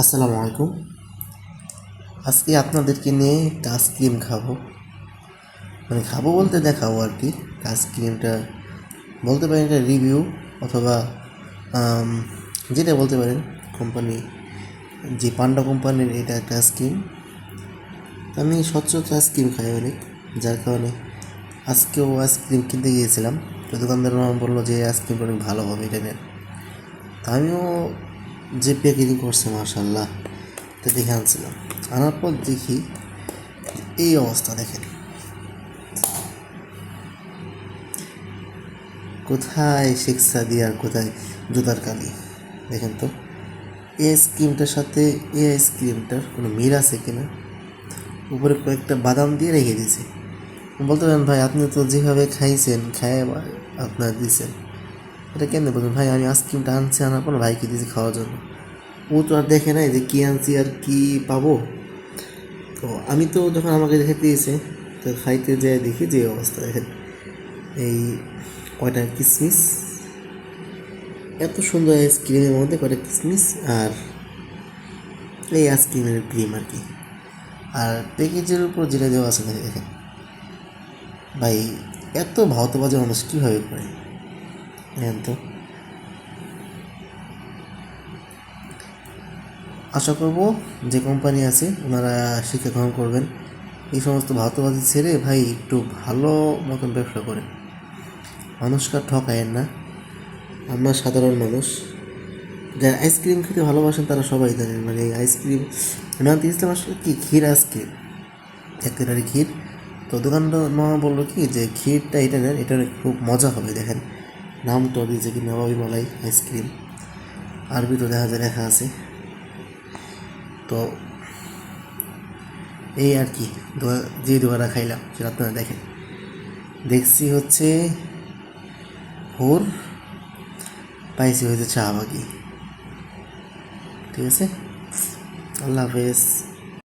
আসসালামু আলাইকুম। আজকে আপনাদেরকে নিয়ে একটা আইসক্রিম খাব। মানে খাব বলতে দেখাবো আর কি। আইসক্রিমটা বলতে পারেন এটা রিভিউ অথবা যেটা বলতে পারেন কোম্পানি যে পান্ডা কোম্পানির এটা একটা আইসক্রিম আমি স্বচ্ছ সচরাচর আইসক্রিম খাই অনেক, যার কারণে আজকেও আইসক্রিম কিনতে গিয়েছিলাম। তো দোকানদার বলল যে আইসক্রিমটা অনেক ভালো হবে এটা নেন। আমিও যে প্যাকেজিং করছে মার্শাল্লাহ এটা দেখে আনছিলাম। আনার পর দেখি এই অবস্থা, দেখেন। কোথায় শিক্ষা দিয়ে আর কোথায় জুতার কালি? দেখেন তো, এই আইসক্রিমটার সাথে, এই আইসক্রিমটার কোনো মিল আছে কিনা? উপরে কয়েকটা বাদাম দিয়ে রেখে দিয়েছে। বলতে পারেন, ভাই, আপনি তো যেভাবে খাইছেন খায় আপনার দিয়েছেন। এটা কেন বলছেন ভাই, আমি আইসক্রিমটা আনছি, আনার পর ভাইকে দিয়েছি খাওয়ার জন্য। ও তো আর দেখে নাই যে কী আনছি আর কী পাবো। তো আমি তো যখন আমাকে দেখে দিয়েছে, তো খাইতে যেয়ে দেখি যে অবস্থা, দেখেন। এই কয়টা কিসমিস? এত সুন্দর আইসক্রিমের মধ্যে কয়টা কিসমিস? আর এই আইসক্রিমের ক্রিম আর কি। আর প্যাকেজের উপর যেটা দেওয়া আছে দেখেন। ভাই, এত ভাওতবাজে মানুষ কীভাবে করে? তো আশা করব যে কোম্পানি আছে, ওনারা শিক্ষা গ্রহণ করবেন। এই সমস্ত ভাতবাজি ছেড়ে ভাই একটু ভালো মতন ব্যবসা করেন। মানুষকে ঠকায়েন না। আমরা সাধারণ মানুষ। যারা আইসক্রিম খেতে ভালোবাসেন, তারা সবাই জানেন মানে আইসক্রিম নাম ইসলাম আসলে কি? ক্ষীর আইসক্রিম একেবারে ক্ষীর। তো দোকানটা মামা বলল কি, যে ক্ষীরটা এটা নেন এটা খুব মজা হবে, দেখেন। নামটা দিয়েছে কি নবাবি মালাই আইসক্রিম আরবি তো দেখা যায় লেখা আছে। তো এই আর কি যে দোকানটা খাইলাম, সেটা আপনারা দেখেন। দেখছি হচ্ছে হোর, পাইছি হচ্ছে শাহবাগি ঠিক আছে? আল্লাহ হাফেজ।